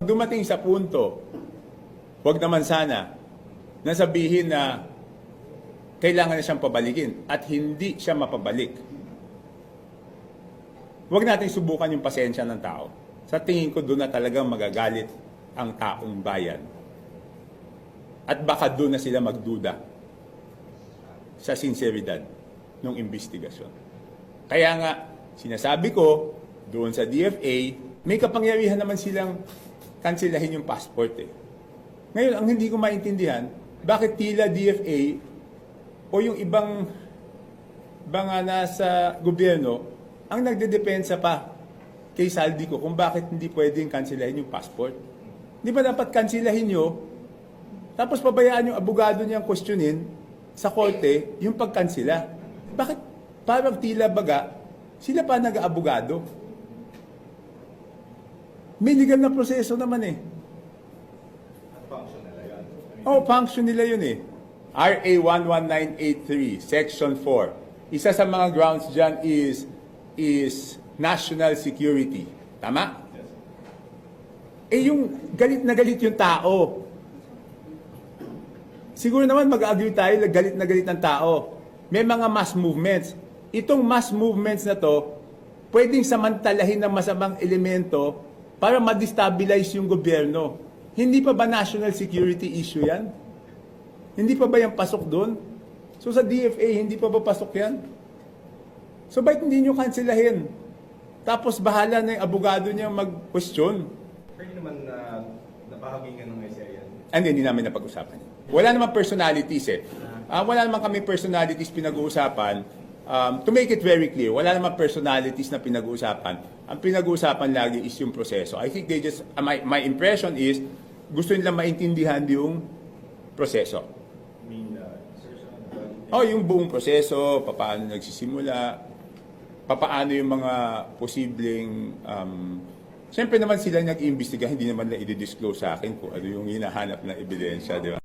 Dumating sa punto, wag naman sana, na sabihin na kailangan na siyang pabalikin at hindi siya mapabalik. Huwag natin subukan yung pasensya ng tao. Sa tingin ko doon na talagang magagalit ang taong bayan. At baka doon na sila magduda sa sinseridad ng investigasyon. Kaya nga, sinasabi ko, doon sa DFA, may kapangyarihan naman silang kansilahin yung passport eh. Ngayon, ang hindi ko maintindihan, bakit tila DFA o yung ibang mga nasa gobyerno ang nagdedepensa pa kay Saldi ko kung bakit hindi pwedeng kansilahin yung passport. Di ba dapat kansilahin nyo, tapos pabayaan yung abogado niyang questionin sa korte yung pagkansila. Bakit parang tila baga, sila pa nag-abogado? May legal na proseso naman eh. Oh, function nila yun eh. RA 11983, Section 4. Isa sa mga grounds dyan is is national security. Tama? Eh yung galit na galit yung tao. Siguro naman mag-agree tayo na galit na galit ng tao. May mga mass movements. Itong mass movements na to, pwedeng samantalahin ng masamang elemento para ma-destabilize yung gobyerno. Hindi pa ba national security issue yan? Hindi pa ba yan pasok doon? So sa DFA, hindi pa ba pasok yan? So bakit hindi nyo kansilahin? Tapos bahala na yung abogado niya mag-question. Pwede naman na napahaging ng ICI yan. And hindi namin napag-usapan. Wala naman personalities eh. Ah, wala naman kami personalities pinag-uusapan. Um, to make it very clear, wala naman personalities na pinag-uusapan. Ang pinag-uusapan lagi is yung proseso. I think they just, ah, my, my impression is, gusto nila maintindihan yung proseso. Uh, Oh, yung buong proseso, paano nagsisimula, papaano yung mga posibleng um, Siyempre naman sila nag-iimbestiga, hindi naman na i-disclose sa akin kung ano yung hinahanap na ebidensya, di ba?